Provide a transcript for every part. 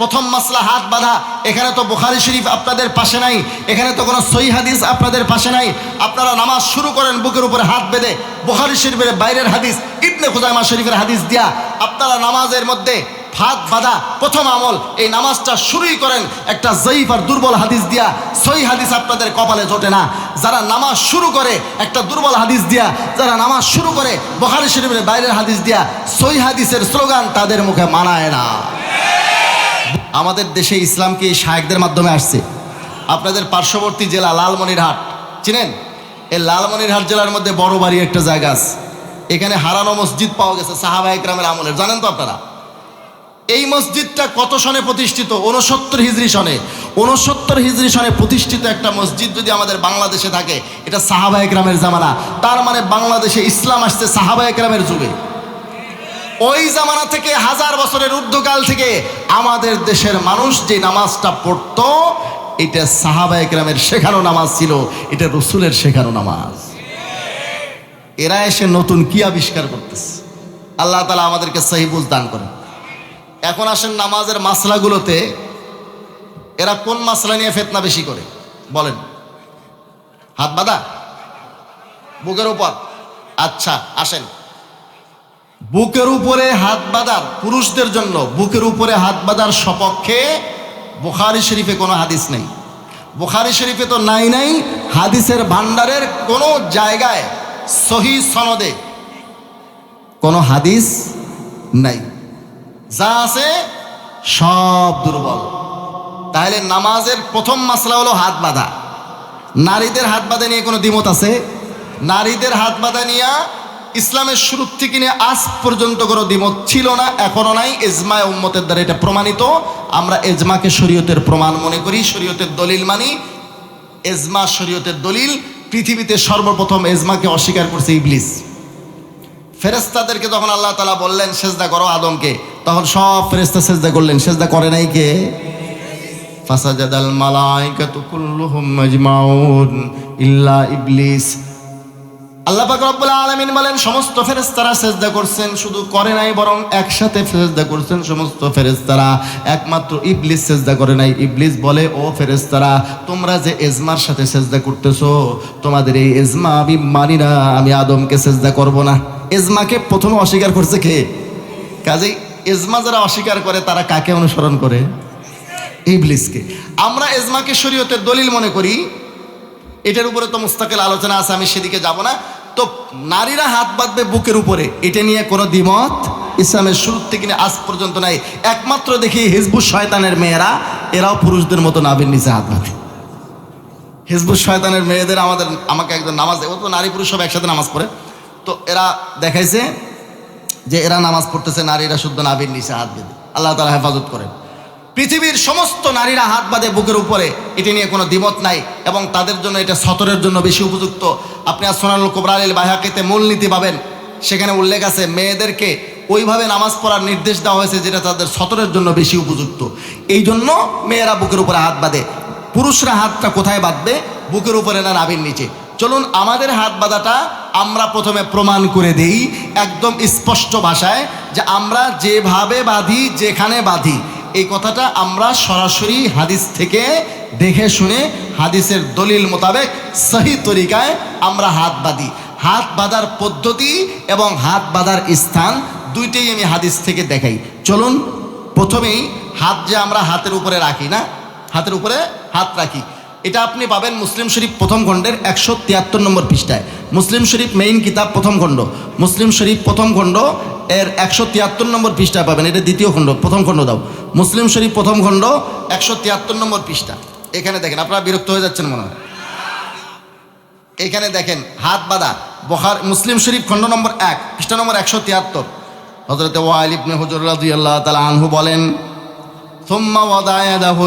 প্রথম মাসলা, হাত বাঁধা, এখানে তো বুখারি শরীফ আপনাদের পাশে নাই, এখানে তো কোনো সই হাদিস আপনাদের পাশে নাই। আপনারা নামাজ শুরু করেন, বুকের উপরে হাত বেঁধে, বুখারি শরীফের বাইরের হাদিস, ইবনে খুজাইমা শরীফের হাদিস দিয়া আপনারা নামাজের মধ্যে হাত বাঁধা, প্রথম আমল, এই নামাজটা শুরুই করেন, একটা জয়ীফ আর দুর্বল হাদিস দিয়া সই হাদিস আপনাদের কপালে জোটে না। যারা নামাজ শুরু করে, একটা দুর্বল হাদিস দিয়া, যারা নামাজ শুরু করে, বখারি শরীফের বাইরের হাদিস দিয়া সই হাদিসের স্লোগান তাদের মুখে মানায় না। আমাদের দেশে ইসলাম কি শায়েকদের মাধ্যমে আসছে। আপনাদের পার্শ্ববর্তী জেলা লালমনিরহাট, চিনেন? এই লালমনিরহাট জেলার মধ্যে বড় বাড়ি একটা জায়গা আছে। এখানে হারানো মসজিদ পাওয়া গেছে সাহাবা একরামের আমলের জানেন তো আপনারা? এই মসজিদটা কত সনে প্রতিষ্ঠিত? উনসত্তর হিজরি সনে। উনসত্তর হিজরি সনে প্রতিষ্ঠিত একটা মসজিদ যদি আমাদের বাংলাদেশে থাকে, এটা সাহাবা একরামের জামানা। তার মানে বাংলাদেশে ইসলাম আসছে সাহাবা একরামের যুগে। ওই জামানা থেকে হাজার বছরের ঊর্ধ্বকাল থেকে আমাদের দেশের মানুষ যে নামাজটা পড়তো, এটা সাহাবা একরামের শেখানো নামাজ ছিল, এটা রসুলের শেখানো নামাজ। এরা এসে নতুন কি আবিষ্কার করতেছে? আল্লাহ তালা আমাদেরকে সহিবুজ দান করে এখন আসেন নামাজের মাসলাগুলোতে, এরা কোন মাসলা নিয়ে ফেতনা বেশি করে? বলেন। হাত বাঁধা? বুকের উপর আচ্ছা আসেন। বুকের উপরে হাত বাঁধার পুরুষদের জন্য বুকের উপরে হাত বাঁধার সপক্ষে বুখারি শরীফে কোনো হাদিস নেই। বুখারি শরীফে তো নাই নাই, হাদিসের ভান্ডারের কোনো জায়গায় সহি সনদে কোনো হাদিস নাই। যা আছে সব দুর্বল। তাহলে নামাজের প্রথম মাসলা হলো হাত বাঁধা। নারীদের হাত বাঁধা নিয়ে কোনো দ্বিমত আছে? নারীদের হাত বাঁধা নিয়ে ইসলামের শুরু থেকে নিয়ে আজ পর্যন্ত কোনো দ্বিমত ছিল না, এখনও নাই। এজমায় উম্মতের দ্বারা এটা প্রমাণিত। আমরা এজমাকে শরীয়তের প্রমাণ মনে করি, শরীয়তের দলিল মানি। এজমা শরীয়তের দলিল। পৃথিবীতে সর্বপ্রথম এজমাকে অস্বীকার করছে ইবলিস। ফেরেস্তাদেরকে যখন আল্লাহ তালা বললেন, সেজদা করো আদমকে। তখন সব ফেরেস্তা সেজদা করলেন। সেজদা করে নাই কে? ফাসাজাদাল মালাইকাতু কুল্লুহুম মাজমাউন ইল্লা ইবলিস। আল্লাহ পাক রব্বুল আলামিন বলেন, সমস্ত ফেরেশতারা সেজদা করছেন, শুধু করে নাই, বরং একসাথে সেজদা করছেন সমস্ত ফেরেশতারা। একমাত্র ইবলিস সেজদা করে নাই। ইবলিস বলে, ও ফেরেশতারা, তোমরা যে এজমার সাথে সেজদা করতেছো, তোমাদের এই এজমা আমি মানি না, আমি আদমকে সেজদা করব না। এজমাকে প্রথমে অস্বীকার করছে কে? কাজেই এজমা যারা অস্বীকার করে, তারা কাকে অনুসরণ করে? ইবলিসকে। আমরা এজমাকে শরীয়তের দলিল মনে করি। এটার উপরে তো মুস্তাকিল আলোচনা আছে, আমি সেদিকে যাব না। তো নারীরা হাত বাঁধবে বুকের উপরে। এটা নিয়ে কোনো দ্বিমত ইসলামের শুরু থেকে আজ পর্যন্ত নাই। একমাত্র দেখি হিজবুর শয়তানের মেয়েরা, এরাও পুরুষদের মতো নাবির নিচে হাত বাঁধে। হিজবুর শয়তানের মেয়েদের আমাদের, আমাকে একজন নামাজ ও তো নারী পুরুষ সব একসাথে নামাজ পড়ে। তো এরা দেখাইছে যে এরা নামাজ পড়তেছে, নারীরা শুদ্ধ নাবির নিচে হাত বেঁধে। আল্লাহ তালা হেফাজত করেন। পৃথিবীর সমস্ত নারীরা হাত বাঁধে বুকের উপরে। এটি নিয়ে কোনো দ্বিমত নাই এবং তাদের জন্য এটা সতরের জন্য বেশি উপযুক্ত। আপনি আর সোনাল কোবরাল বাহাকিতে মূলনীতি পাবেন। সেখানে উল্লেখ আছে, মেয়েদেরকে ওইভাবে নামাজ পড়ার নির্দেশ দেওয়া হয়েছে যেটা তাদের সতরের জন্য বেশি উপযুক্ত। এই জন্য মেয়েরা বুকের উপরে হাত বাঁধে। পুরুষরা হাতটা কোথায় বাঁধবে? বুকের উপরে না নাভির নিচে? চলুন, আমাদের হাত বাঁধাটা আমরা প্রথমে প্রমাণ করে দেই একদম স্পষ্ট ভাষায় যে আমরা যেভাবে বাঁধি, যেখানে বাঁধি। এই কথাটা আমরা সরাসরি হাদিস থেকে দেখে শুনে হাদিসের দলিল মোতাবেক সহি তরিকায় আমরা হাত বাঁধি। হাত বাঁধার পদ্ধতি এবং হাত বাঁধার স্থান দুইটাই আমি হাদিস থেকে দেখাই। চলুন, প্রথমেই হাত যে আমরা হাতের উপরে রাখি না? হাতের উপরে হাত রাখি। এটা আপনি পাবেন মুসলিম শরীফ প্রথম খণ্ডের একশো তিয়াত্তর নম্বর পৃষ্ঠায়। মুসলিম শরীফ মেইন কিতাব প্রথম খণ্ড। মুসলিম শরীফ প্রথম খণ্ড এর একশো তিয়াত্তর নম্বর পৃষ্ঠায় পাবেন, এটা দ্বিতীয় খণ্ড, প্রথম খণ্ড দাও। মুসলিম শরীফ প্রথম খণ্ড একশো তিয়াত্তর নম্বর পৃষ্ঠা। এখানে দেখেন, আপনারা বিরক্ত হয়ে যাচ্ছেন মনে হয়। এখানে দেখেন, হাত বাঁধা, বখার, মুসলিম শরীফ খণ্ড নম্বর এক, পৃষ্ঠা নম্বর একশো তিয়াত্তর। হজরত ওয়াইল ইবনে হুজুর রাদিয়াল্লাহু আনহু বলেন, সুম্মা ওয়াদায়াদাহু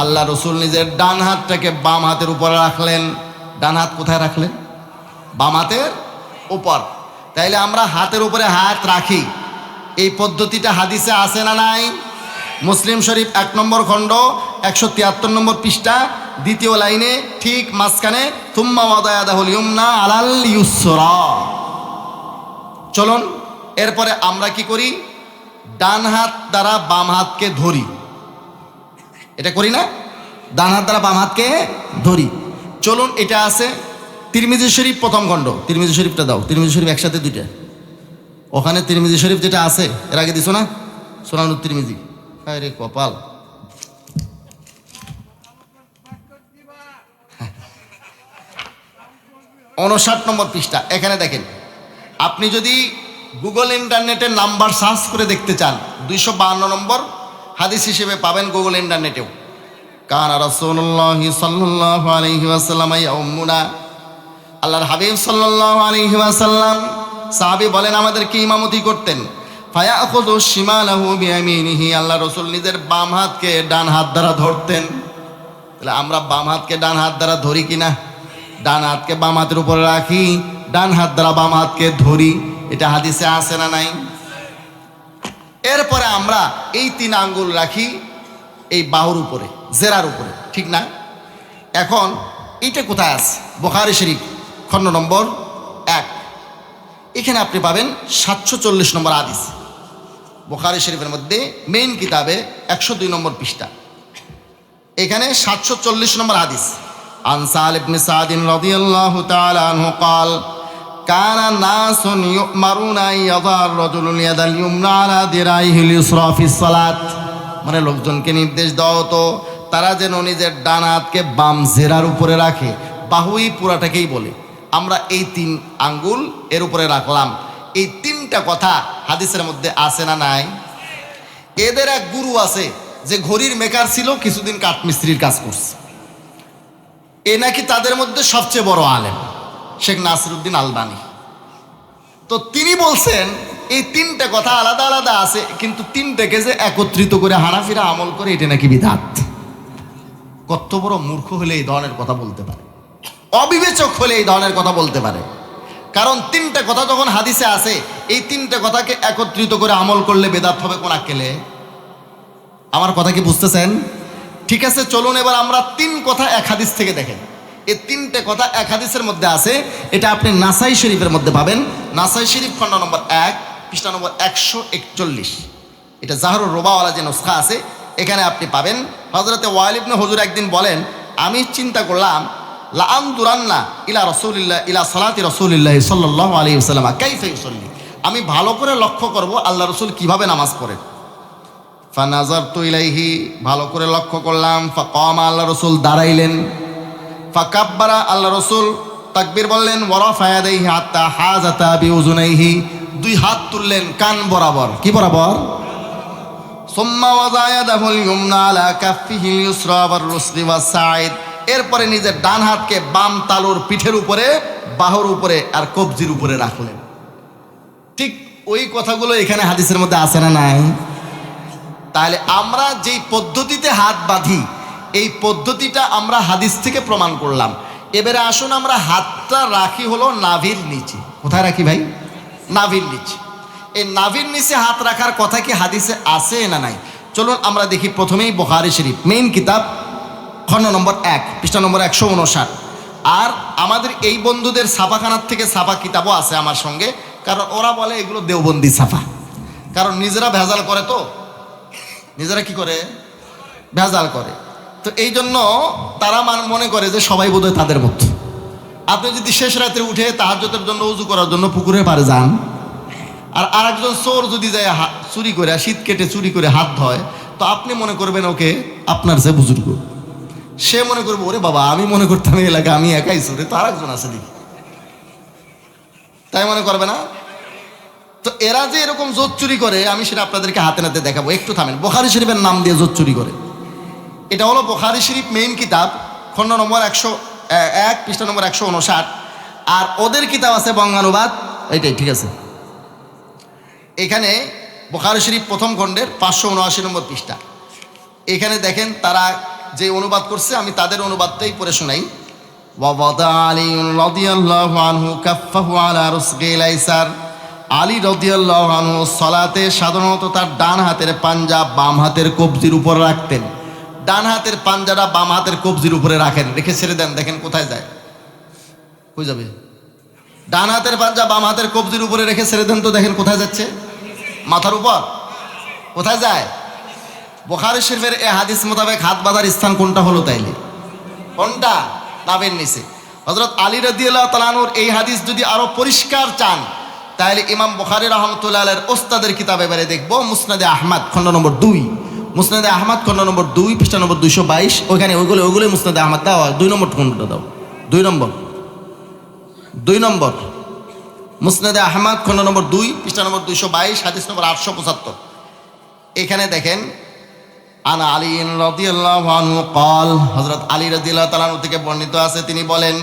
আল্লাহ রসুল নিজের ডান হাতটাকে বাম হাতের উপরে রাখলেন। ডান হাত কোথায় রাখলেন? বাম হাতের উপর। তাইলে আমরা হাতের উপরে হাত রাখি। এই পদ্ধতিটা হাদিসে আছে না নাই? মুসলিম শরীফ এক নম্বর খণ্ড, একশো তিয়াত্তর নম্বর পৃষ্ঠা, দ্বিতীয় লাইনে, ঠিক মাঝখানে তুম্মা ইউমনা আলাল চলুন, এরপরে আমরা কি করি? ডান হাত দ্বারা বাম হাতকে ধরি। এটা করি না? ডান হাত দ্বারা বাম হাতকে ধরি। চলুন, এটা আছে তিরমিজি শরীফ প্রথম খণ্ড। তিরমিজি শরীফটা দাও। তিরমিজি শরীফ একসাথে দুইটা। ওখানে তিরমিজি শরীফ যেটা আছে, এর আগে দিছো না? সোনানুর তিরমিজি। হ্যাঁ রে কপাল। উনষাট নম্বর পৃষ্ঠা। এখানে দেখেন, আপনি যদি গুগল ইন্টারনেটের নাম্বার সার্চ করে দেখতে চান, দুইশো বাহান্ন নম্বর হাদিস হিসেবে পাবেন গুগল ইন্টারনেটেও কানা রাসূলুল্লাহ সাল্লাল্লাহু আলাইহি ওয়াসাল্লাম ইয়াউমুনা আল্লাহর হাবিব সাল্লাল্লাহু আলাইহি ওয়াসাল্লাম সাহাবী বলেন আমাদেরকে ইমামতি করতেন? ফায়াখুযু শিমালাহু বিয়ামিনিহি, আল্লাহ রাসূল নিজের বাম হাতকে ডান হাত দ্বারা ধরতেন। তাহলে আমরা বাম হাতকে ডান হাত দ্বারা ধরি কিনা? ডান হাতকে বাম হাতের উপরে রাখি, ডান হাত দ্বারা বাম হাতকে ধরি। এটা হাদিসে আছে না নাই? এরপরে আমরা এই তিন আঙ্গুল রাখি এই বাহুর উপরে জেরার উপরে ঠিক না এখন এইটা কোথায় আছে বোখারি শরীফ খণ্ড নম্বর এক এখানে আপনি পাবেন সাতশো চল্লিশ নম্বর আদিস বোখারি শরীফের মধ্যে মেইন কিতাবে একশো দুই নম্বর পৃষ্ঠা এখানে সাতশো চল্লিশ নম্বর হাদিস আনসাল ইবনে সাদিন রাদিয়াল্লাহু তাআলা আনহু قال কানা নাসুন ইউমারুনা ইয়াদার রাজুলুল ইয়াদাল ইউমনা আলা দিরাইহিল ইউসরা ফিস মানে লোকজনকে নির্দেশ দাও তো, তারা যেন নিজের ডান হাতকে বাম জেরার উপরে রাখে। বাহুই পুরাটাকেই বলে। আমরা এই তিন আঙ্গুল এর উপরে রাখলাম। এই তিনটা কথা হাদিসের মধ্যে আছে না নাই? এদের এক গুরু আছে, যে ঘড়ির মেকার ছিল, কিছুদিন কাঠমিস্ত্রির কাজ করছে। এ নাকি তাদের মধ্যে সবচেয়ে বড় আলেম। শেখ নাসিরুদ্দিন আলবানি। তো তিনি বলছেন, এই তিনটা কথা আলাদা আলাদা আছে, কিন্তু তিনটাকে যে একত্রিত করে হানাফিরা আমল করে, এটা নাকি বিধাত কত বড় মূর্খ হলে এই ধরনের কথা বলতে পারে। অবিবেচক হলে এই ধরনের কথা বলতে পারে। কারণ তিনটা কথা যখন হাদিসে আছে, এই তিনটা কথাকে একত্রিত করে আমল করলে বেদাত হবে কোন আক্কেলে? আমার কথা কি বুঝতেছেন? ঠিক আছে, চলুন এবার আমরা তিন কথা এক হাদিস থেকে দেখেন। এই তিনটে কথা এক হাদিসের মধ্যে আছে। এটা আপনি নাসাই শরীফের মধ্যে পাবেন। নাসাই শরীফ খণ্ড নম্বর এক, পৃষ্ঠা নম্বর একশো একচল্লিশ। এটা জাহরুর রোবাওয়ালা যে নুসখা আছে, এখানে আপনি পাবেন। হজরতে ওয়ালিবনে হজুর একদিন বলেন, আমি চিন্তা করলাম লাম দুরান্না ইলা রসুলিল্লাহ, ইলা সালাতি রসুলিল্লাহ সাল্লাহ আলী সাল্লামা কাইফে আমি ভালো করে লক্ষ্য করব আল্লাহ রসুল কীভাবে নামাজ পড়েন। ফানাজার তো ইলাইহি, ভালো করে লক্ষ্য করলাম, ফা, কম আল্লাহ রসুল দাঁড়াইলেন। ফাকাব্বারা আল্লাহ রসুল তাকবীর বললেন ওরা ফায়াদাইহি হাত্তা হাজাতা বিউজুনাইহি দুই হাত তুললেন, কান বরাবর। কি বরাবর? সুম্মা ওয়াজায়াদাহুল ইউমনা আলা কাফফিহিল ইউসরা ওয়ার রুসলি ওয়াস সাইদ এরপরে নিজের ডান হাতকে বাম তালুর পিঠের উপরে, বাহুর উপরে আর কবজির উপরে রাখলেন। ঠিক ওই কথাগুলো এখানে হাদিসের মধ্যে আছে না নাই? তাহলে আমরা যেই পদ্ধতিতে হাত বাঁধি এই পদ্ধতিটা আমরা হাদিস থেকে প্রমাণ করলাম। এবারে আসুন আমরা হাতটা রাখি হলো নাভির নিচে। কোথায় রাখি ভাই? নাভির নিচে। এই নাভির নিচে হাত রাখার কথা কি হাদিসে আছে না নাই? চলুন আমরা দেখি প্রথমেই বোখারি শরীফ, মেইন কিতাব, খণ্ড নম্বর এক, পৃষ্ঠা নম্বর একশো উনষাট। আর আমাদের এই বন্ধুদের ছাপাখানার থেকে ছাপা কিতাবও আছে আমার সঙ্গে, কারণ ওরা বলে এগুলো দেওবন্দি ছাপা কারণ নিজেরা ভেজাল করে তো। নিজেরা কি করে? ভেজাল করে। তো এই জন্য তারা মান- করে যে সবাই বোধহয় তাদের মতো। আপনি যদি শেষ রাতে উঠে তাহাজ্যতের জন্য উজু করার জন্য পুকুরে পারে যান, আর আরেকজন চোর যদি যায় চুরি করে, শীত কেটে চুরি করে হাত ধয়, তো আপনি মনে করবেন ওকে আপনার যে বুজুর্গ। সে মনে করব, ওরে বাবা, আমি মনে করতাম এই এলাকা, আমি একাই চোরে তো আরেকজন আছে দেখি। তাই মনে করবে না? তো এরা যে এরকম জোর চুরি করে, আমি সেটা আপনাদেরকে হাতে নাতে দেখাবো। একটু থামেন, বোখারি শরীফের নাম দিয়ে জোর চুরি করে। এটা হলো বোখারি শরীফ মেইন কিতাব, খণ্ড নম্বর একশো এক, পৃষ্ঠা নম্বর একশো উনষাট আর ওদের কিতাব আছে বঙ্গানুবাদ। এইটাই, ঠিক আছে। এখানে বোখারি শরীফ প্রথম খণ্ডের পাঁচশো উনআশি নম্বর পৃষ্ঠা। এখানে দেখেন তারা যে অনুবাদ করছে, আমি তাদের অনুবাদটাই পড়ে শোনাই। আলী রদিয়াল্লাহু সাধারণত তার ডান হাতের পাঞ্জাব, বাম হাতের কবজির উপর রাখতেন। ডান হাতের পাঞ্জাটা বাম হাতের কবজির উপরে রাখেন, রেখে ছেড়ে দেন, দেখেন কোথায় যায়। কই যাবে? ডান হাতের পাঞ্জা বাম হাতের কবজির উপরে রেখে ছেড়ে দেন তো দেখেন কোথায় যাচ্ছে। মাথার উপর? কোথায় যায়? বোখারি শরীফের এ হাদিস মোতাবেক হাত বাঁধার স্থান কোনটা হলো তাইলে? কোনটা? নাবের নিচে। হজরত আলী রদিয়াল্লাহ তালানুর এই হাদিস যদি আরও পরিষ্কার চান তাহলে ইমাম বুখারি রহমতুল্লাহ ওস্তাদের কিতাবে বেড়ে দেখব, মুসনাদে আহমদ, খণ্ড নম্বর দুই। মুসনাদে আহমদ খন্ড নম্বর দুই, পৃষ্ঠা নম্বর দুইশো বাইশ। ওইখানে ওইগুলো, ওইগুলোই মুসনাদে আহমদ দাও দুই নম্বর খন্ডটা দাও। দুই নম্বর। দুই নম্বর। মুসনাদে আহমদ খন্ড নম্বর দুই, পৃষ্ঠা নম্বর দুইশো বাইশ সাতাশ নম্বর আটশো পঁচাত্তর। এখানে দেখেন, আনা আলী রদিয়াল্লাহ কল হজরত আলী রদিল্লাহ তালানু থেকে বর্ণিত আছে, তিনি বলেন,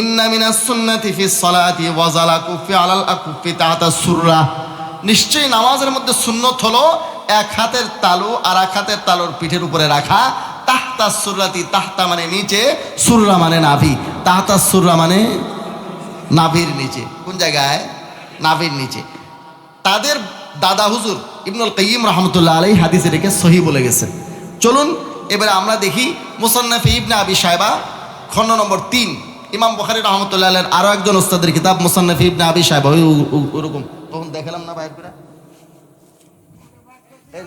ইন্না মিনাস সুন্নাতি ফি সলাতি ওয়াজালা কুফি আলাল আকুফি তাহাতা সুররা। নিশ্চয়ই নামাজের মধ্যে সুন্নত হলো এক হাতের তালু আর এক হাতের তালুর পিঠের উপরে রাখা, তাহতা সুররাতি, তাহতা মানে নিচে, সুররা মানে নাভি। তাহতা সুররা মানে নাভির নিচে। কোন জায়গায়? নাভির নিচে। তাদের দাদা হুজুর ইবনুল কাইয়িম রহমতুল্লাহ আলাই হাদিসে রেখে সহি বলে গেছে। চলুন, এবারে আমরা দেখি মুসান্নাফি ইবনে আবি সাহেবা খণ্ড নম্বর তিন। ইমাম বখারি রহমতুল্লাহ আলের আরও একজন ওস্তাদের কিতাব মুসান্নাফি ইবনে আবি সাহেবা ওই ওরকম। তখন দেখালাম না বাইর এই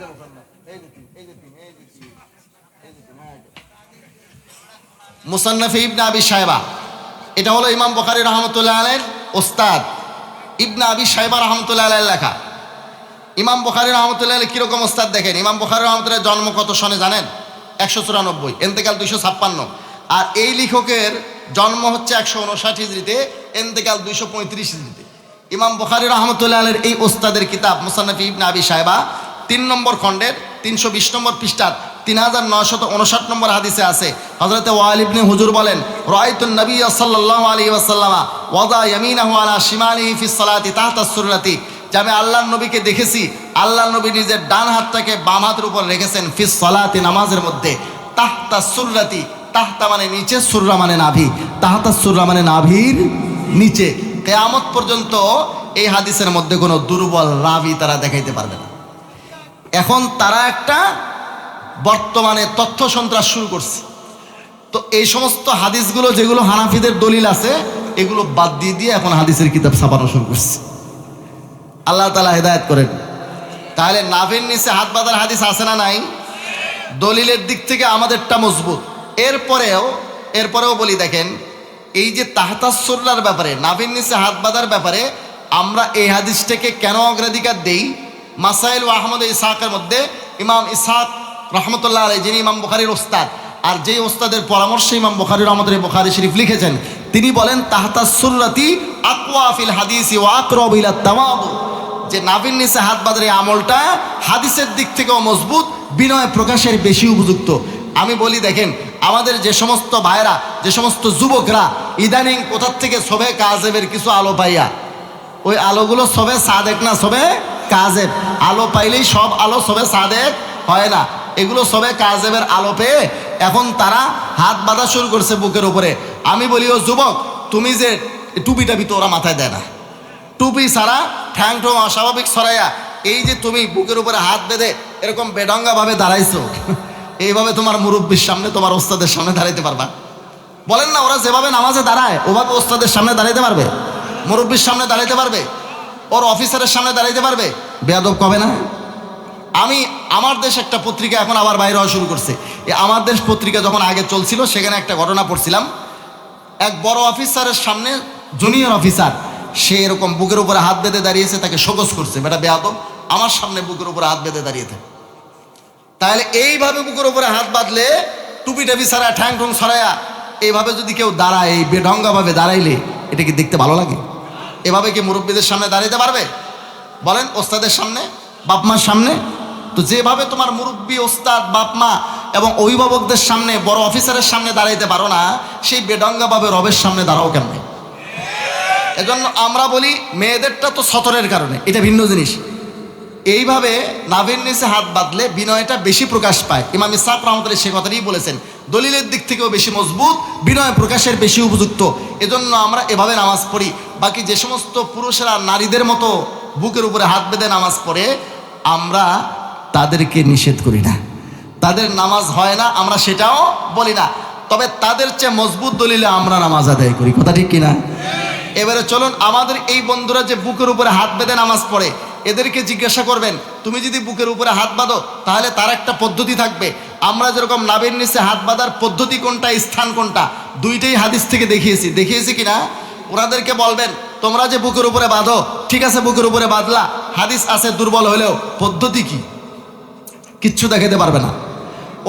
মুসান্নাফ, এই ইবনে আবি সাহেবা এটা হলো ইমাম বখারি রহমতুল্লাহ আলের ওস্তাদ ইবনে আবি সাহেবা রহমতুল্লাহ আলের লেখা। ইমাম বখারি রহমতুল্লাহ আলী কীরকম ওস্তাদ দেখেন? ইমাম বখারি রহমতুল্লাহ জন্ম কত সনে জানেন? একশো চুরানব্বই এন্তেকাল দুইশো ছাপ্পান্ন। আর এই লেখকের জন্ম হচ্ছে একশো উনষাট হিজড়িতে এন্তেকাল দুইশো পঁয়ত্রিশ হিজড়িতে। ইমাম বখারি রহমতুল্লাহ আলের এই ওস্তাদের কিতাব মুসান্নফি ইবনে আবি সাহেবা তিন নম্বর খণ্ডের তিনশো বিশ নম্বর পৃষ্ঠার তিন হাজার নশত উনষাট নম্বর হাদিসে আছে। হজরতে ওয়াল ইবনে হুজুর বলেন রাইতুন নবী সাল্লাল্লাহু আলাইহি ওয়াসাল্লামা ওয়াদা ইয়ামিনাহু আলা শিমালিহি ফিস সালাতি তাহতা সুররাতি যে আমি আল্লাহ নবীকে দেখেছি আল্লাহ নবী নিজের ডান হাতটাকে বাম হাতের উপর রেখেছেন ফিস সালাতি নামাজের মধ্যে। তাহতা সুররাতি তাহতা মানে নিচে, সুররা মানে নাভি। তাহতা সুররা মানে নাভির নিচে। কেয়ামত পর্যন্ত এই হাদিসের মধ্যে কোনো দুর্বল রাবি তারা দেখাইতে পারবে না। এখন তারা একটা বর্তমানে তথ্য সন্ত্রাস শুরু করছে। তো এই সমস্ত হাদিসগুলো যেগুলো হানাফিদের দলিল আছে, এগুলো বাদ দিয়ে দিয়ে এখন হাদিসের কিতাব ছাপানো শুরু করছে। আল্লাহ তালা হেদায়ত করেন। তাহলে নাভির নিচে হাত বাঁধার হাদিস আছে না নাই? দলিলের দিক থেকে আমাদেরটা মজবুত। এরপরেও এরপরেও বলি দেখেন, এই যে তাহতাসুল্লার ব্যাপারে, নাভির নিচে হাত বাঁধার ব্যাপারে আমরা এই হাদিসটাকে কেন অগ্রাধিকার দেই? মাসাইল ও আহমদ ইসাহাকের মধ্যে ইমাম ইসাহাক রহমতুল্লাহ আলাই যিনি ইমাম বুখারির ওস্তাদ, আর যেই ওস্তাদের পরামর্শে ইমাম বুখারি রহমতুল্লাহ বুখারি শরীফ লিখেছেন, তিনি বলেন তাহতাসুল্লাতি আকওয়া ফিল হাদিসি ওয়া আকরাবু ইলা যে নাবিন নিসে হাত বাঁধার আমলটা হাদিসের দিক থেকেও মজবুত, বিনয় প্রকাশের বেশি উপযুক্ত। আমি বলি, দেখেন, আমাদের যে সমস্ত ভাইরা যে সমস্ত যুবকরা, ইদানিং কোথার থেকে সবে কাজেবের কিছু আলো পাইয়া? ওই আলোগুলো সবে সাদেক না সবে কাজেব। আলো পাইলেই সব আলো সবে সাদেক হয় না। এগুলো সবে কাজেবের আলো পেয়ে এখন তারা হাত বাঁধা শুরু করছে বুকের উপরে। আমি বলি, ও যুবক, তুমি যে টুপি টাপি তো ওরা মাথায় দেয় না। টুপি ছাড়া ঠ্যাং ঠোং অস্বাভাবিক ছড়াইয়া এই যে তুমি বুকের উপরে হাত বেঁধে এরকম বেডঙ্গাভাবে দাঁড়াইছো, এইভাবে তোমার মুরব্বীর সামনে, তোমার ওস্তাদের সামনে দাঁড়াইতে পারবা? বলেন না, ওরা যেভাবে নামাজে দাঁড়ায়, ওভাবে ওস্তাদের সামনে দাঁড়াইতে পারবে? মুরব্বীর সামনে দাঁড়াইতে পারবে? ওর অফিসারের সামনে দাঁড়াইতে পারবে? বেয়াদব কবে না? আমি, আমার দেশ একটা পত্রিকা এখন আবার বাইরে হওয়া শুরু করছে। এই আমার দেশ পত্রিকা যখন আগে চলছিল, সেখানে একটা ঘটনা পড়ছিলাম। এক বড় অফিসারের সামনে, জুনিয়র অফিসার, সে এরকম বুকের উপরে হাত বেঁধে দাঁড়িয়েছে, তাকে শোকস করছে। বেটা বেয়াদব, আমার সামনে বুকের উপরে হাত বেঁধে দাঁড়িয়ে থাকে। তাহলে এইভাবে বুকের উপরে হাত বাঁধলে টুপি টাপি ছাড়া ঠ্যাং ঠুং ছড়ায়া, এইভাবে যদি কেউ দাঁড়ায়, এই বেঢঙ্গাভাবে দাঁড়াইলে, এটা কি দেখতে ভালো লাগে? এভাবে কি মুরব্বীদের সামনে দাঁড়াইতে পারবে? বলেন, ওস্তাদের সামনে, বাপমার সামনে? তো যেভাবে তোমার মুরব্বী, ওস্তাদ, বাপমা এবং অভিভাবকদের সামনে, বড় অফিসারের সামনে দাঁড়াইতে পারো না, সেই বেডঙ্গাভাবে রবের সামনে দাঁড়াও কেন? এজন্য আমরা বলি, মেয়েদেরটা তো সতরের কারণে, এটা ভিন্ন জিনিস। এইভাবে নাভির নিচে হাত বাঁধলে বিনয়টা বেশি প্রকাশ পায়। ইমাম ইসাক রহমতুল্লাহ সে কথাটাই বলেছেন, দলিলের দিক থেকেও বেশি মজবুত, বিনয় প্রকাশের বেশি উপযুক্ত। এজন্য আমরা এভাবে নামাজ পড়ি বাকি যে সমস্ত পুরুষেরা নারীদের মতো বুকের উপরে হাত বেঁধে নামাজ পড়ে, আমরা তাদেরকে নিষেধ করি না। তাদের নামাজ হয় না, আমরা সেটাও বলি না। তবে তাদের চেয়ে মজবুত দলিলে আমরা নামাজ আদায় করি, কথা ঠিক কিনা? এবারে চলুন, আমাদের এই বন্ধুরা যে বুকের উপরে হাত বেঁধে নামাজ পড়ে, এদেরকে জিজ্ঞাসা করবেন, তুমি যদি বুকের উপরে হাত বাঁধো, তাহলে তার একটা পদ্ধতি থাকবে? আমরা যেরকম নাবের নিচে হাত বাঁধার পদ্ধতি কোনটা, স্থান কোনটা, দুইটাই হাদিস থেকে দেখিয়েছি। দেখিয়েছি কিনা? ওনাদেরকে বলবেন, তোমরা যে বুকের উপরে বাঁধো, ঠিক আছে বুকের উপরে বাঁধলা, হাদিস আছে দুর্বল হলেও পদ্ধতি কি? কিচ্ছু দেখাতে পারবে না।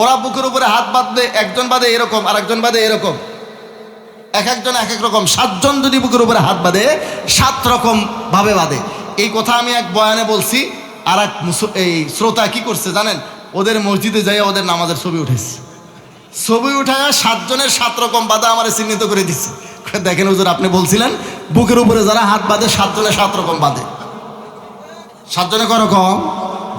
ওরা বুকের উপরে হাত বাঁধবে একজন বাদে এরকম আর একজন বাদে এরকম। এক একজন এক এক রকম। সাতজন যদি বুকের উপরে হাত বাঁধে, সাত রকম ভাবে বাঁধে। এই কথা আমি এক বয়ানে বলছি, আর এক এই শ্রোতা কি করছে জানেন? ওদের মসজিদে যাই ওদের নামাজের ছবি উঠেছে ছবি উঠায় সাতজনের সাত রকম বাধা আমার চিহ্নিত করে দিচ্ছে দেখেন হুজুর, আপনি বলছিলেন, বুকের উপরে যারা হাত বাঁধে, সাতজনে সাত রকম বাঁধে। সাতজনে রকম?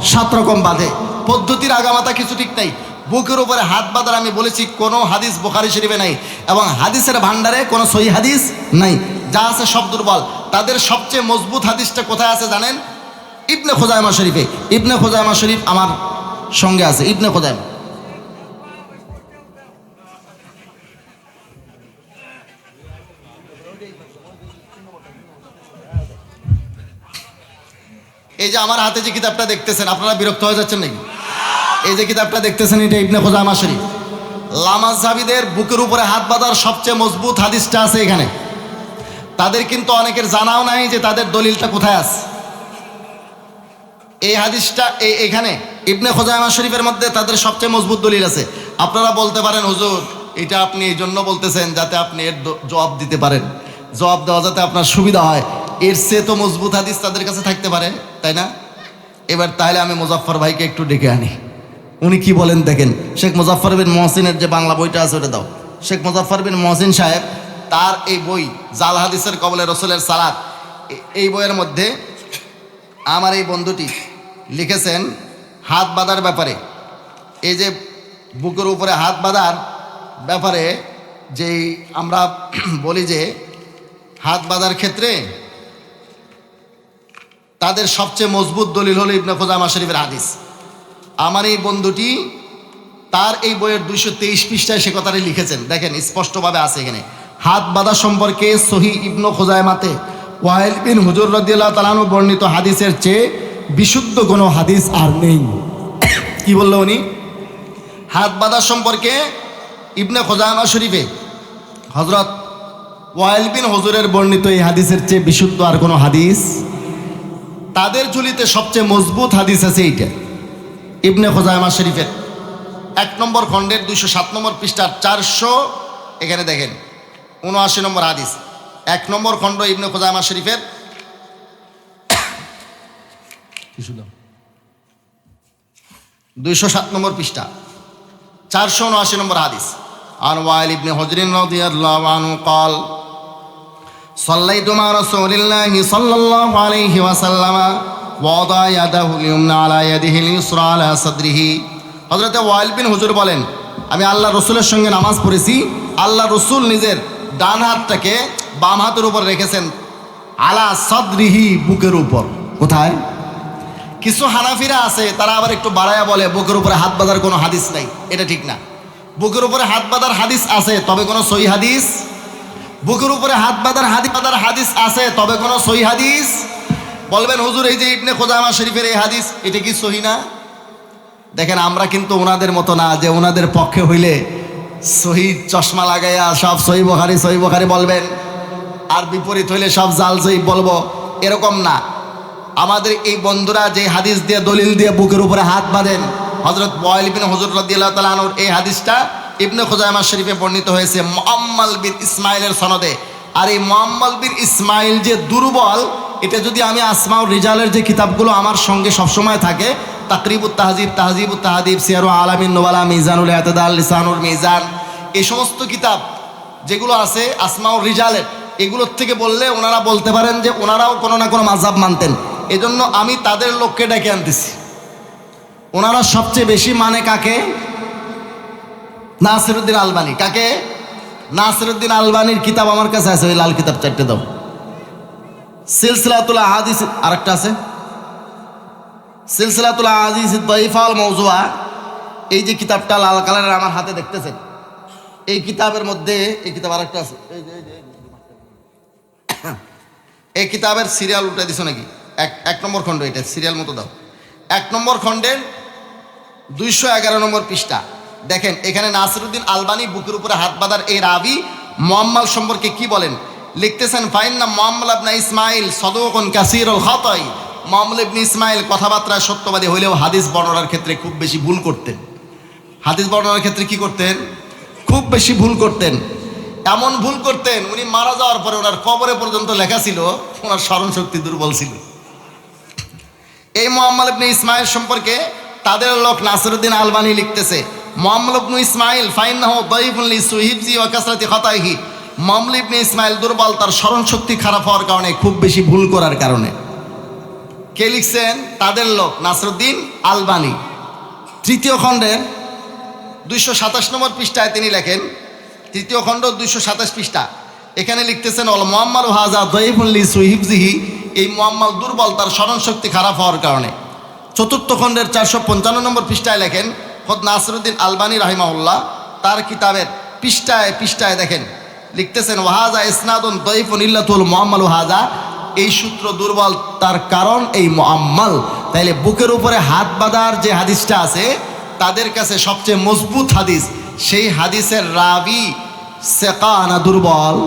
সাত রকম বাঁধে। পদ্ধতির আগামাতা কিছু ঠিক নাই। বুকের উপরে হাত বাঁধার আমি বলেছি, কোনো হাদিস বোখারি শরীফে নাই এবং হাদিসের ভান্ডারে কোনো সহি হাদিস নাই। যা আছে সব দুর্বল। তাদের সবচেয়ে মজবুত হাদিসটা কোথায় আছে জানেন? ইবনে খোজাইমা শরীফে। ইবনে খোজাইমা শরীফ আমার সঙ্গে আছে। ইবনে খোজাইমা। এই যে আমার হাতে যে কিতাবটা দেখতেছেন, আপনারা বিরক্ত হয়ে যাচ্ছেন নাকি? এই যে কিতাবটা দেখতেছেন, এটা ইবনে খোজামা শরীফ। লামা জাবিদের বুকের উপরে হাত বাঁধার সবচেয়ে মজবুত হাদিসটা আছে এখানে। তাদের কিন্তু অনেকের জানাও নাই যে তাদের দলিলটা কোথায় আছে। এই হাদিসটা এই এখানে ইবনে খোজামা শরীফের মধ্যে তাদের সবচেয়ে মজবুত দলিল আছে। আপনারা বলতে পারেন, হুজুর, এটা আপনি এই জন্য বলতেছেন যাতে আপনি এর জবাব দিতে পারেন। জবাব দেওয়া যাতে আপনার সুবিধা হয়। এর চেয়ে তো মজবুত হাদিস তাদের কাছে থাকতে পারে, তাই না? এবার তাহলে আমি মুজাফফর ভাইকে একটু ডেকে আনি। উনি কি বলেন দেখেন, শেখ মুজাফফর বিন মহসিনের যে বাংলা বইটা আছে ওটা দাও। শেখ মুজাফফর বিন মহসিন সাহেব, তার এই বই, জাল হাদিসের কবলে রসুলের সালাদ এই বইয়ের মধ্যে আমার এই বন্ধুটি লিখেছেন হাত বাঁধার ব্যাপারে। এই যে বুকের উপরে হাত বাঁধার ব্যাপারে যেই আমরা বলি যে হাত বাঁধার ক্ষেত্রে তাদের সবচেয়ে মজবুত দলিল হলো ইবনে খোজামা শরীফের হাদিস। আমার এই বন্ধুটি তার এই বইয়ের দুইশো তেইশ পৃষ্ঠায় সে কথাটি লিখেছেন। দেখেন, স্পষ্টভাবে আছে এখানে। হাত বাঁধা সম্পর্কে সহি ইবনু খোজায়মাতে ওয়াইল বিন হুজুর রদিয়াল্লাহ তালানু বর্ণিত হাদিসের চেয়ে বিশুদ্ধ কোনো হাদিস আর নেই। কি বলল উনি? হাত বাঁধা সম্পর্কে ইবনে খোজায়মা শরীফে হজরত ওয়াইল বিন হুজুরের বর্ণিত এই হাদিসের চেয়ে বিশুদ্ধ আর কোনো হাদিস তাদের ঝুলিতে সবচেয়ে মজবুত হাদিস আছে এইটা ইবনে খোজাইমা শরীফের এক নম্বর খণ্ডের দুইশো সাত নম্বর পৃষ্ঠার চারশো এখানে দেখেন উনআশি নম্বর হাদিস এক নম্বর খণ্ড ইবনে খোজাইমা শরীফের দুইশো সাত নম্বর পৃষ্ঠা চারশো উনআশি নম্বর হাদিস আর ওয়াইল ইবনে হজরিন রাদিয়াল্লাহু আনহু قال صليت مع رسول الله صلى الله عليه وسلم وضع يده اليمنى على يده اليسرى على صدره হযরত ওয়াইল বিন হুজুর বলেন আমি আল্লাহ রসুলের সঙ্গে নামাজ পড়েছি আল্লাহ রসুল নিজের ডান হাতটাকে বাম হাতের উপর রেখেছেন আলা সদরিহি বুকের উপর কোথায় কিছু হানাফিরা আছে তারা আবার একটু বাড়ায়া বলে বুকের উপরে হাত বাঁধার কোনো হাদিস নাই এটা ঠিক না বুকের উপরে হাত বাঁধার হাদিস আছে তবে কোনো সই হাদিস বুকের উপরে হাত বাঁধার হাদিস বাঁধার হাদিস আছে, তবে কোনো সহি হাদিস? বলবেন, হুজুর, এই যে ইবনে খোজামা শরীফের এই হাদিস, এটা কি সহি না? দেখেন, আমরা কিন্তু ওনাদের মতো না, যে ওনাদের পক্ষে হইলে সহি চশমা লাগাইয়া সব সহি বখারি সহি বখারি বলবেন, আর বিপরীত হইলে সব জাল সহি বলব, এরকম না। আমাদের এই বন্ধুরা যে হাদিস দিয়ে, দলিল দিয়ে বুকের উপরে হাত বাঁধেন হজরত বয়াল বিন হজরত রদিয়াল্লাহ তালানুর এই হাদিসটা ইবনে খোজাইমা শরীফে বর্ণিত হয়েছে মোহাম্মল বিন ইসমাইলের সনদে। আর এই মোহাম্মল বিন ইসমাইল যে দুর্বল, এটা যদি আমি আসমাউর রিজালের যে কিতাবগুলো আমার সঙ্গে সবসময় থাকে, তাকরিবুত তাহজিব, তাহজিবুত তাহাদিব, সিয়ারু আলামিন, নোবালা, মিজানুল এতদাল, লিসানুর মিজান, এই সমস্ত কিতাব যেগুলো আছে আসমাউর রিজালের, এগুলোর থেকে বললে ওনারা বলতে পারেন যে ওনারাও কোনো না কোনো মাজাব মানতেন। এজন্য আমি তাদের লোককে ডেকে আনতেছি। ওনারা সবচেয়ে বেশি মানে কাকে? নাসিরুদ্দিন আলবানি, কাকে? নাসিরুদ্দিন আলবানির কিতাব আমার কাছে আছে, ওই লাল কিতাব চারটে দাও। সিলসিলাতুল আহাদিস, আরেকটা আছে। সিলসিলাতুল আহাদিস দইফাল মৌজুয়া, এই যে কিতাবটা লাল কালারের আমার হাতে দেখতেছেন, এই কিতাবের মধ্যে, এই কিতাব আর একটা আছে। এই কিতাবের সিরিয়াল উঠে দিছো নাকি? এক এক নম্বর খণ্ড এটা, সিরিয়াল মতো দাও। এক নম্বর খণ্ডের দুইশো এগারো নম্বর পৃষ্ঠা। দেখেন, এখানে নাসিরুদ্দিন আলবানি বুকের উপরে হাত বাঁধার এই রাবি মোহাম্মাল সম্পর্কে কি বলেন? লিখতেছেন ফাইন না মোহাম্মল আবনা ইসমাইল সদকন কাসিরুল হতই মোহাম্মল ইবনে ইসমাইল কথাবার্তায় সত্যবাদী হইলেও হাদিস বর্ণনার ক্ষেত্রে খুব বেশি ভুল করতেন। হাদিস বর্ণনার ক্ষেত্রে কি করতেন? খুব বেশি ভুল করতেন। এমন ভুল করতেন, উনি মারা যাওয়ার পরে ওনার কবরে পর্যন্ত লেখা ছিল, ওনার স্মরণ শক্তি দুর্বল ছিল। এই মোহাম্মদ ইবনে ইসমাইল সম্পর্কে তাদের লোক নাসিরুদ্দিন আলবানি লিখতেছে মোহাম্মদ ইবনু ইসমাইল ফাইনাহু দাইফুল সুহিবজি ওয়া কাসরাতি খাতাইহি। মোহাম্মদ ইবনে ইসমাইল দুর্বল, তার স্মরণ শক্তি খারাপ হওয়ার কারণে, খুব বেশি ভুল করার কারণে। কে লিখছেন? তাদের লোক, নাসরুদ্দিন আলবানি। তৃতীয় খণ্ডের দুইশো সাতাশ নম্বর পৃষ্ঠায় তিনি লেখেন, তৃতীয় খণ্ড দুইশো সাতাশ পৃষ্ঠা। এখানে লিখতেছেন, অল মোহাম্মদ হাজা দইফুল্লি সুহিবজিহি এই মোহাম্মদ দুর্বল, তার স্মরণ শক্তি খারাপ হওয়ার কারণে। চতুর্থ খণ্ডের চারশো পঞ্চান্ন নম্বর পৃষ্ঠায় লেখেন খোদ নাসরুদ্দিন আলবানী রাহিমাউল্লাহ তার কিতাবের পৃষ্ঠায় পৃষ্ঠায় দেখেন, লিখতেছেন, ওয়াহাজা ইসনাদুন দইফুন ইল্লাতুল মোহাম্মদ ওয়াহাজা এই সূত্র দুর্বল, তার কারণ এই মোহাম্মল তাইলে বুকের উপরে হাত বাঁধার যে হাদিসটা আছে, তাদের কাছে সবচেয়ে মজবুত হাদিস, সেই হাদিসের রাবি সেকা না দুর্বল।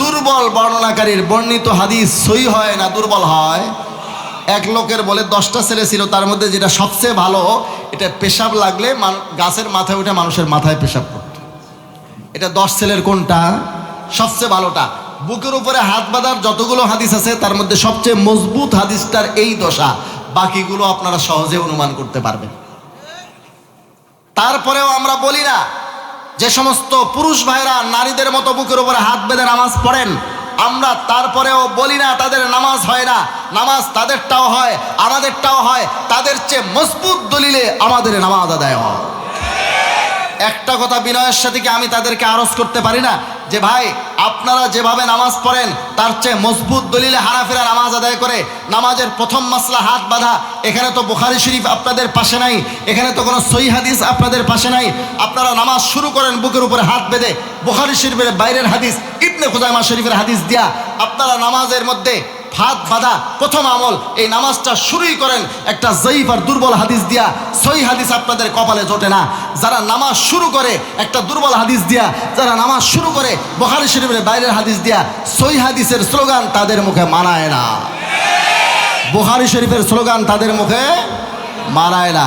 দুর্বল বর্ণনাকারীর বর্ণিত হাদিস সই হয় না, দুর্বল হয়? এক লোকের বলে দশটা ছেলে ছিল, তার মধ্যে যেটা সবচেয়ে ভালো, এটা পেশাব লাগলে গাছের মাথায় উঠে মানুষের মাথায় পেশাব করত। এটা দশ ছেলের কোনটা? সবচেয়ে ভালোটা। বুকের উপরে হাত বাঁধার যতগুলো হাদিস আছে, তার মধ্যে সবচেয়ে মজবুত হাদিসটার এই দশা। বাকিগুলো আপনারা সহজে অনুমান করতে পারবেন। তারপরেও আমরা বলি না, যে সমস্ত পুরুষ ভাইরা নারীদের মতো বুকের উপরে হাত বেঁধে নামাজ পড়েন আমরা তারপরেও বলি না তাদের নামাজ হয় না। নামাজ তাদেরটাও হয়, আমাদেরটাও হয়। তাদের চেয়ে মজবুত দলিলে আমাদের নামাজ আদায় হয়। একটা কথা বিনয়ের সাথে কি আমি তাদেরকে আরজ করতে পারি না? যে ভাই, আপনারা যেভাবে নামাজ পড়েন, তার চেয়ে মজবুত দলিলে হানাফিরা নামাজ আদায় করে। নামাজের প্রথম মাসলা হাত বাঁধা। এখানে তো বুখারি শরীফ আপনাদের পাশে নাই। এখানে তো কোনো সই হাদিস আপনাদের পাশে নাই। আপনারা নামাজ শুরু করেন, বুকের উপরে হাত বেঁধে। বুখারি শরীফের বাইরের হাদিস ইবনে খুজাইমা শরীফের হাদিস দিয়া আপনারা নামাজের মধ্যে হাত বাঁধা প্রথম আমল, এই নামাজটা শুরুই করেন। একটা জয়ীফ আর দুর্বল হাদিস দিয়া সই হাদিস আপনাদের কপালে জোটে না। যারা নামাজ শুরু করে, একটা দুর্বল হাদিস দিয়া, যারা নামাজ শুরু করে, বখারি শরীফের বাইরের হাদিস দিয়া সই হাদিসের স্লোগান তাদের মুখে মানায় না। বুখারি শরীফের স্লোগান তাদের মুখে মানায় না।